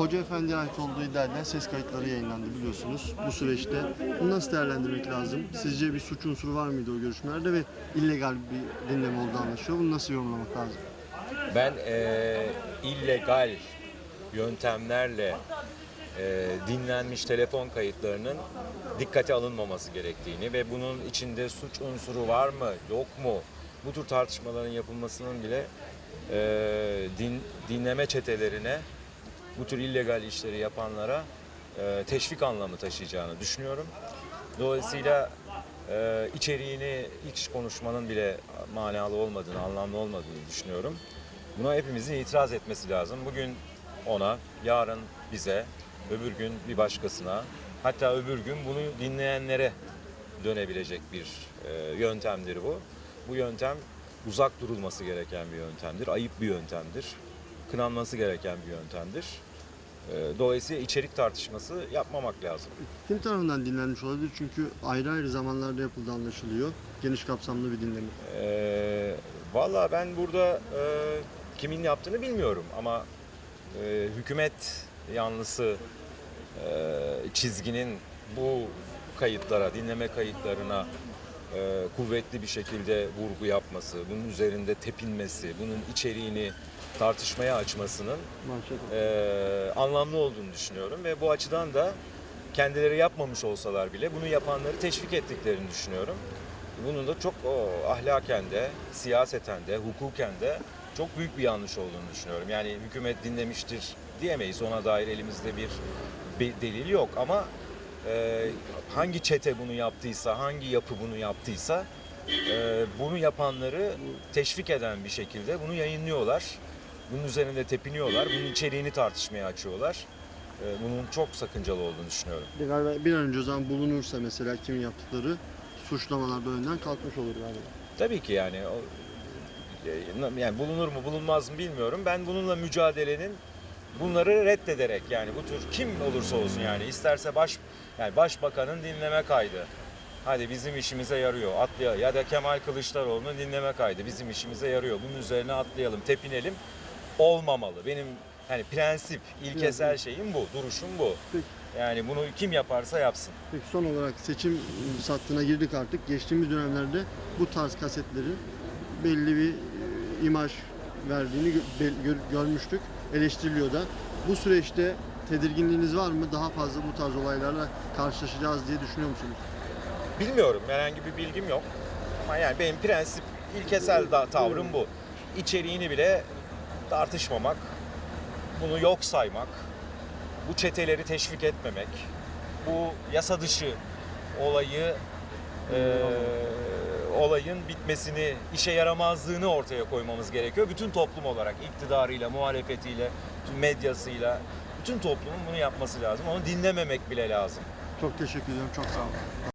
Hoca Efendi'ye ait olduğu iddia edilen ses kayıtları yayınlandı biliyorsunuz. Bu süreçte bunu nasıl değerlendirmek lazım? Sizce bir suç unsuru var mıydı o görüşmelerde ve illegal bir dinleme olduğu anlaşılıyor. Bunu nasıl yorumlamak lazım? Ben eee, illegal yöntemlerle eee, dinlenmiş telefon kayıtlarının dikkate alınmaması gerektiğini ve bunun içinde suç unsuru var mı yok mu bu tür tartışmaların yapılmasının bile eee, din, dinleme çetelerine bu tür illegal işleri yapanlara eee, teşvik anlamı taşıyacağını düşünüyorum. Dolayısıyla eee, içeriğini hiç konuşmanın bile manalı olmadığını, anlamlı olmadığını düşünüyorum. Buna hepimizin itiraz etmesi lazım. Bugün ona, yarın bize, öbür gün bir başkasına, hatta öbür gün bunu dinleyenlere dönebilecek bir e, yöntemdir bu. Bu yöntem uzak durulması gereken bir yöntemdir, ayıp bir yöntemdir, kınanması gereken bir yöntemdir. E, dolayısıyla içerik tartışması yapmamak lazım. Kim tarafından dinlenmiş olabilir? Çünkü ayrı ayrı zamanlarda yapıldığı anlaşılıyor. Geniş kapsamlı bir dinleme. Ee, Valla ben burada e, kimin yaptığını bilmiyorum ama e, hükümet yanlısı e, çizginin bu kayıtlara, dinleme kayıtlarına e, kuvvetli bir şekilde vurgu yapması, bunun üzerinde tepinmesi, bunun içeriğini tartışmaya açmasının e, anlamlı olduğunu düşünüyorum ve bu açıdan da kendileri yapmamış olsalar bile bunu yapanları teşvik ettiklerini düşünüyorum. Bunun da çok o, ahlaken de, siyaseten de, hukuken de çok büyük bir yanlış olduğunu düşünüyorum. Yani hükümet dinlemiştir diyemeyiz. Ona dair elimizde bir delil yok ama e, hangi çete bunu yaptıysa, hangi yapı bunu yaptıysa e, bunu yapanları teşvik eden bir şekilde bunu yayınlıyorlar. Bunun üzerinde tepiniyorlar. Bunun içeriğini tartışmaya açıyorlar. E, bunun çok sakıncalı olduğunu düşünüyorum. Bir, galiba bir an önce o zaman bulunursa mesela kimin yaptıkları suçlamalar da önden kalkmış olur galiba. Tabii ki yani o, yani bulunur mu bulunmaz mı bilmiyorum. Ben bununla mücadelenin bunları reddederek yani bu tür kim olursa olsun yani isterse baş yani başbakanın dinleme kaydı. Hadi bizim işimize yarıyor. Atlaya ya da Kemal Kılıçdaroğlu'nun dinleme kaydı bizim işimize yarıyor. Bunun üzerine atlayalım, tepinelim. Olmamalı. Benim hani prensip, ilkesel şeyim bu, duruşum bu. Peki. Yani bunu kim yaparsa yapsın. Peki son olarak seçim sattığına girdik artık. Geçtiğimiz dönemlerde bu tarz kasetlerin belli bir imaj verdiğini görmüştük. Eleştiriliyor da. Bu süreçte tedirginliğiniz var mı? Daha fazla bu tarz olaylarla karşılaşacağız diye düşünüyor musunuz? Bilmiyorum. Herhangi bir bilgim yok. Ama yani benim prensip, ilkesel da tavrım bu. İçeriğini bile tartışmamak, bunu yok saymak, bu çeteleri teşvik etmemek, bu yasa dışı olayı eee, olayın bitmesini, işe yaramazlığını ortaya koymamız gerekiyor. Bütün toplum olarak iktidarıyla, muhalefetiyle, medyasıyla, bütün toplumun bunu yapması lazım. Onu dinlememek bile lazım. Çok teşekkür ediyorum. Çok sağ olun.